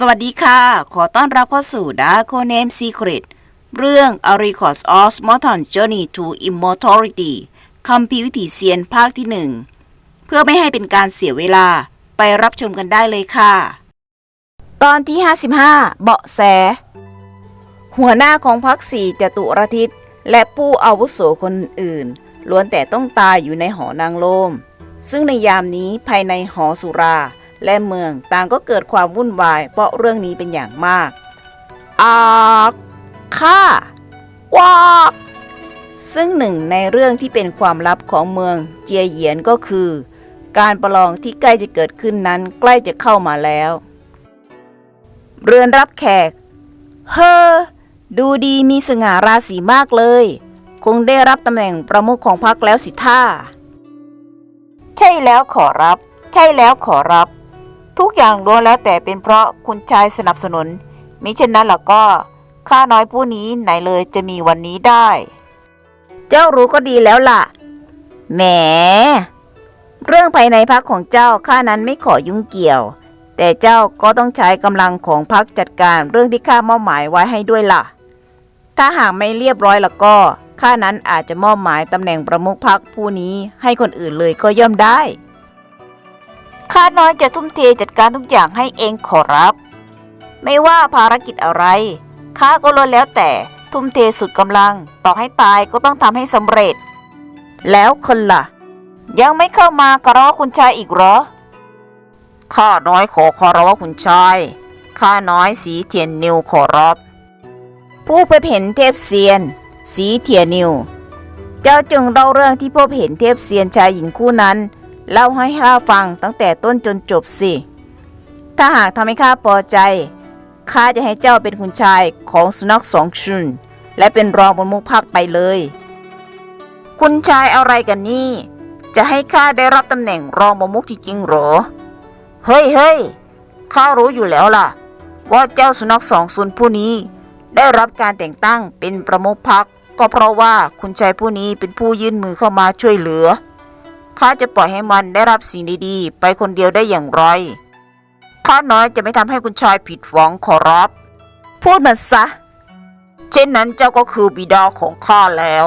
สวัสดีค่ะ ขอต้อนรับเข้าสู่ Dark Name Secret เรื่อง A Records of Mortal Journey to Immortality คำพิวิถีเซียนภาคที่หนึ่ง เพื่อไม่ให้เป็นการเสียเวลาไปรับชมกันได้เลยค่ะ ตอนที่ 55 เบาะแส หัวหน้าของพักสี่จตุรทิศและผู้อาวุโสคนอื่น ล้วนแต่ต้องตายอยู่ในหอนางโลม ซึ่งในยามนี้ภายในหอสุรา และเมืองต่างก็เกิดความวุ่นวาย เพราะเรื่องนี้เป็นอย่างมากอากข้าวากซึ่งหนึ่งในเรื่องที่เป็นความลับของเมืองเจียเหยียนก็คือ การประลองที่ใกล้จะเกิดขึ้นนั้นใกล้จะเข้ามาแล้ว เรือนรับแขก เฮ้อดูดีมีสง่าราศีมากเลย คงได้รับตำแหน่งประมุขของพรรคแล้วสิท่า ใช่แล้วขอรับ ใช่แล้วขอรับ ทุกอย่างล้วนแล้วแต่เป็นเพราะคุณชายสนับสนุน มิเช่นนั้นล่ะก็ข้าน้อยผู้นี้ไหนเลยจะมีวันนี้ได้ เจ้ารู้ก็ดีแล้วล่ะ แหม เรื่องภายในพักของเจ้าข้านั้นไม่ขอยุ่งเกี่ยว แต่เจ้าก็ต้องใช้กำลังของพักจัดการเรื่องที่ข้ามอบหมายไว้ให้ด้วยล่ะ ถ้าหากไม่เรียบร้อยล้วก็ข้านั้นอาจจะมอบหมายตำแหน่งประมุขพักผู้นี้ให้คนอื่นเลยก็ย่อมได้ ข้าน้อยจะทุ่มเทจัดการทุกอย่างให้เองขอรับ ไม่ว่าภารกิจอะไรข้าก็ล้วนแล้วแต่ทุ่มเทสุดกำลัง ต่อให้ตายก็ต้องทำให้สำเร็จ แล้วคนล่ะ ยังไม่เข้ามากระคุณชายอีกหรอ ข้าน้อยขอขอรับคุณชาย ข้าน้อยสีเทียนนิวขอรับ ผู้พบเห็นเทพเซียน สีเทียนนิว เจ้าจึงเล่าเรื่องที่พบเห็นเทพเซียนชายหญิงคู่นั้น เล่าให้ข้าฟังตั้งแต่ต้นจนจบสิ ถ้าหากทำให้ข้าพอใจข้าจะให้เจ้าเป็นคุณชายของสุนัขสองชุน และเป็นรองบนมุขพักไปเลย คุณชายอะไรกันนี่ จะให้ข้าได้รับตำแหน่งรองบนมุกจริงๆหรอ เฮ้ยเฮ้ยข้ารู้อยู่แล้วล่ะ ว่าเจ้าสุนัขสองซุนผู้นี้ ได้รับการแต่งตั้งเป็นประมุขพักก็เพราะว่าคุณชายผู้นี้เป็นผู้ยื่นมือเข้ามาช่วยเหลือ ข้าจะปล่อยให้มันได้รับสิ่งดีๆ ไปคนเดียวได้อย่างไร ข้าน้อยจะไม่ทำให้คุณชายผิดหวังขอรับ พูดมาซะ เช่นนั้นเจ้าก็คือบิดาของข้าแล้ว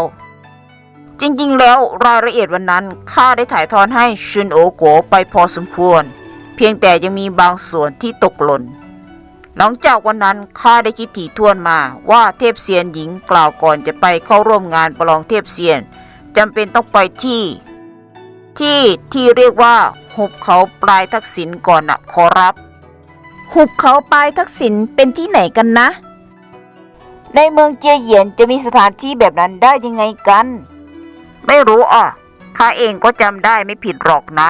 จริงๆ แล้วรายละเอียดวันนั้นข้าได้ถ่ายทอดให้ชุนโอโกะไปพอสมควร เพียงแต่ยังมีบางส่วนที่ตกหล่นหลังจากวันนั้นข้าได้คิดถี่ถ้วนมาว่าเทพเซียนหญิงกล่าวก่อนจะไปเข้าร่วมงานประลองเทพเซียนจำเป็นต้องไปที่ ที่ที่เรียกว่า หุบเขาปลายทักษิณก่อนนะขอรับ หุบเขาปลายทักษิณเป็นที่ไหนกันนะ ในเมืองเจียเหยียนจะมีสถานที่แบบนั้นได้ยังไงกัน ไม่รู้อะข้าเองก็จำได้ไม่ผิดหรอกนะ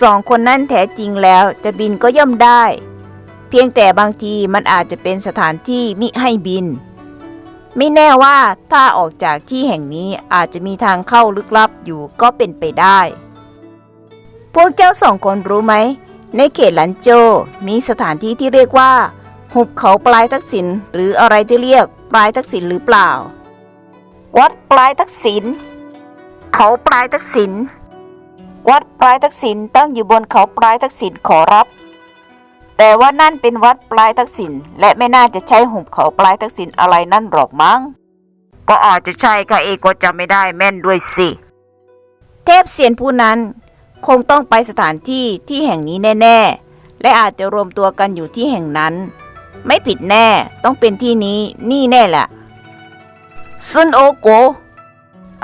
สองคนนั่นแท้จริงแล้วจะบินก็ย่อมได้ เพียงแต่บางทีมันอาจจะเป็นสถานที่มิให้บิน ไม่แน่ว่าถ้าออกจากที่แห่งนี้อาจจะมีทางเข้าลึกลับอยู่ก็เป็นไปได้ พวกเจ้าสองคนรู้ไหม ในเขตหลันโจมีสถานที่ที่เรียกว่า หุบเขาปลายทักษิณหรืออะไรที่เรียกปลายทักษิณหรือเปล่า วัดปลายทักษิณเขาปลายทักษิณวัดปลายทักษิณตั้งอยู่บนเขาปลายทักษิณขอรับ แต่ว่านั่นเป็นวัดปลายทักษิณและไม่น่าจะใช่หุบเขาปลายทักษิณอะไรนั่นหรอกมั้ง ก็อาจจะใช่ค่ะเองก็จำไม่ได้แม่นด้วยสิ เทพเสียนผู้นั้นคงต้องไปสถานที่ที่แห่งนี้แน่ ๆ และอาจจะรวมตัวกันอยู่ที่แห่งนั้น ไม่ผิดแน่ต้องเป็นที่นี้นี่แน่แหละซุนโอโก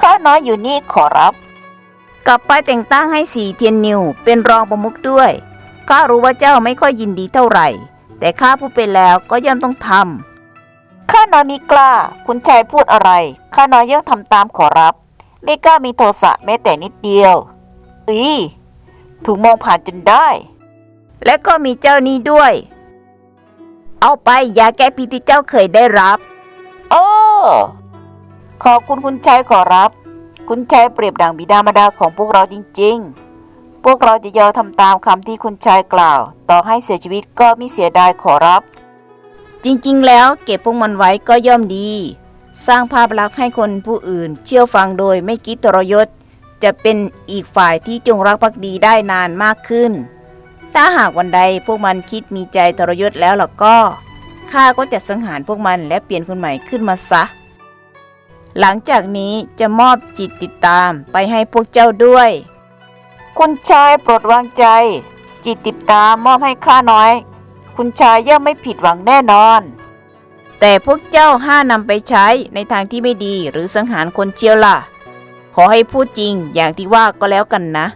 ข้าน้อยอยู่นี่ขอรับ กลับไปแต่งตั้งให้สีเทียนนิวเป็นรองประมุขด้วย ข้ารู้ว่าเจ้าไม่ค่อยยินดีเท่าไหร่ แต่ข้าพูดไปแล้วก็ย่อมต้องทำข้าน้อยมีกล้า คุณชายพูดอะไร ข้าน้อยย่อมทำตามขอรับ ไม่กล้ามีโทสะแม้แต่นิดเดียวอีถูกมองผ่านจนได้ และก็มีเจ้านี้ด้วย เอาไปยาแก้พิษที่เจ้าเคยได้รับ โอ้ขอบคุณคุณชายขอรับ คุณชายเปรียบดังบิดามารดาของพวกเราจริง ๆ พวกเราจะยอมทำตามคำที่คุณชายกล่าว ต่อให้เสียชีวิตก็ไม่เสียดายขอรับ จริงๆ แล้วเก็บพวกมันไว้ก็ย่อมดี สร้างภาพลักษณ์ให้คนผู้อื่น เชื่อฟังโดยไม่คิดทรยศ จะเป็นอีกฝ่ายที่จงรักภักดีได้นานมากขึ้น ถ้าหากวันใดพวกมันคิดมีใจทรยศแล้วล่ะก็ข้าก็จะสังหารพวกมันและเปลี่ยนคนใหม่ขึ้นมาซะ หลังจากนี้จะมอบจิตติดตามไปให้พวกเจ้าด้วย คุณชายโปรดวางใจ จิตติดตามมอบให้ข้าน้อย คุณชายย่อมไม่ผิดหวังแน่นอน แต่พวกเจ้าห้านำไปใช้ในทางที่ไม่ดีหรือสังหารคนเชียวล่ะ ขอให้พูดจริงอย่างที่ว่าก็แล้วกันนะ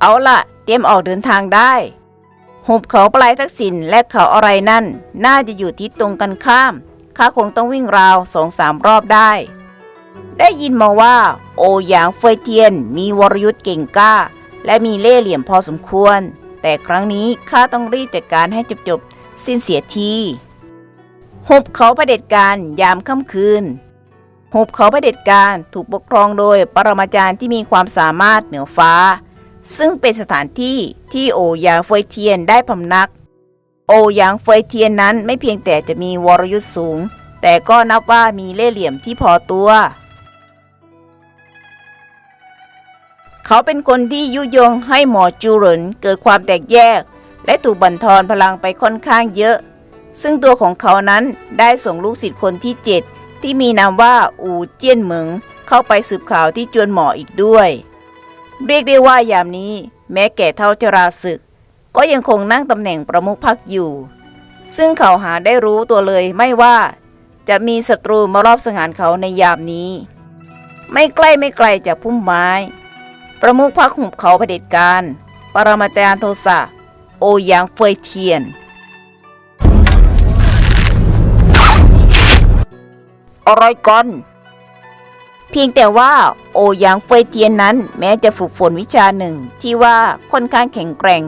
เอาล่ะ เตรียมออกเดินทางได้หุบเขาปลายทักษิณและเขาอะไรนั่น น่าจะอยู่ทิศตรงกันข้ามข้าคงต้องวิ่งราวสองสามรอบได้ ได้ยินมาว่า โอหยางเฟยเทียนมีวรยุทธ์เก่งกล้า และมีเล่ห์เหลี่ยมพอสมควร แต่ครั้งนี้ข้าต้องรีบจัดการให้จบๆสิ้นเสียทีหุบเขาเผด็จการยามค่ำคืนหุบเขาเผด็จการถูกปกครองโดยปรมาจารย์ที่มีความสามารถเหนือฟ้า ซึ่งเป็นสถานที่ที่โอหยางเฟยเทียนได้พำนัก โอหยางเฟยเทียนนั้นไม่เพียงแต่จะมีวรยุทธ์สูง แต่ก็นับว่ามีเล่ห์เหลี่ยมที่พอตัว เขาเป็นคนที่ยุยงให้หมอจูเหรินเกิดความแตกแยก และถูกบั่นทอนพลังไปค่อนข้างเยอะ ซึ่งตัวของเขานั้นได้ส่งลูกศิษย์คนที่เจ็ดที่มีนามว่าอูเจี้ยนเหมิงเข้าไปสืบข่าวที่จวนหมออีกด้วย เรียกได้ว่ายามนี้ แม้แก่เท่าจราศึก ก็ยังคงนั่งตำแหน่งประมุขพักอยู่ ซึ่งเขาหาได้รู้ตัวเลยไม่ว่า จะมีศัตรูมารอบสังหารเขาในยามนี้ ไม่ใกล้ไม่ไกลจากพุ่มไม้ ประมุขพรรคหุบเขาเผด็จการ ปรมาจารย์โทสะ โอหยางเฟยเทียน อะไรกัน เพียงแต่ว่าโอหยางเฟยเทียนนั้น แม้จะฝึกฝนวิชาหนึ่งที่ว่าค่อนข้างแข็งแกร่ง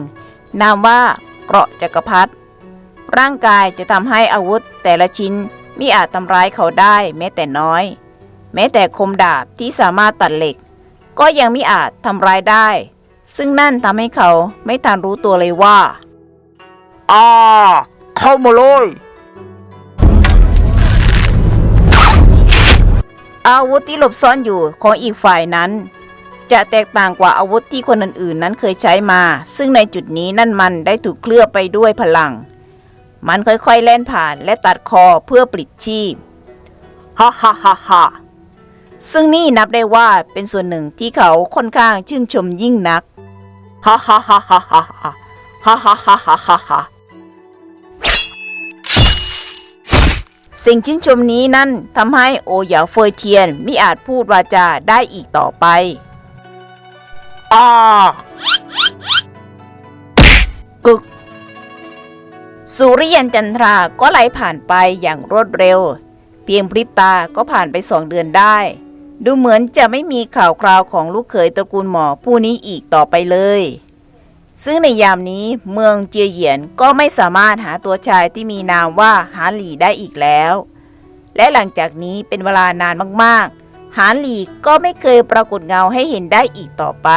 นามว่าเกราะจักรพรรดิร่างกายจะทำให้อาวุธแต่ละชิ้นมิอาจทำร้ายเขาได้แม้แต่น้อย แม้แต่คมดาบที่สามารถตัดเหล็ก ก็ยังไม่อาจทำร้ายได้ ซึ่งนั่นทำให้เขาไม่ทันรู้ตัวเลยว่าอ่าเข้ามาเลยอาวุธที่หลบซ่อนอยู่ของอีกฝ่ายนั้น จะแตกต่างกว่าอาวุธที่คนอื่นๆ นั้นเคยใช้มา ซึ่งในจุดนี้นั่นมันได้ถูกเคลือบไปด้วยพลัง มันค่อยๆ แล่นผ่านและตัดคอเพื่อปลิดชีพฮ่าฮ่าฮ่าฮ่า ซึ่งนี่นับได้ว่าเป็นส่วนหนึ่งที่เขาค่อนข้างชื่นชมยิ่งนักฮ่าฮ่าฮ่าฮ่าฮ่าฮ่าฮ่าฮ่าฮ่าฮ่าฮ่าสิ่งชื่นชมนี้นั่นทำให้โอหยาเฟยเทียนมิอาจพูดวาจาได้อีกต่อไปอ่ากึก สุริยันจันทราก็ไหลผ่านไปอย่างรวดเร็ว เพียงพริบตาก็ผ่านไปสองเดือนได้ ดูเหมือนจะไม่มีข่าวคราวของลูกเขยตระกูลหมอผู้นี้อีกต่อไปเลย ซึ่งในยามนี้เมืองเจียเหยียนก็ไม่สามารถหาตัวชายที่มีนามว่าหานหลีได้อีกแล้ว และหลังจากนี้เป็นเวลานานมากๆ หานหลีก็ไม่เคยปรากฏเงาให้เห็นได้อีกต่อไป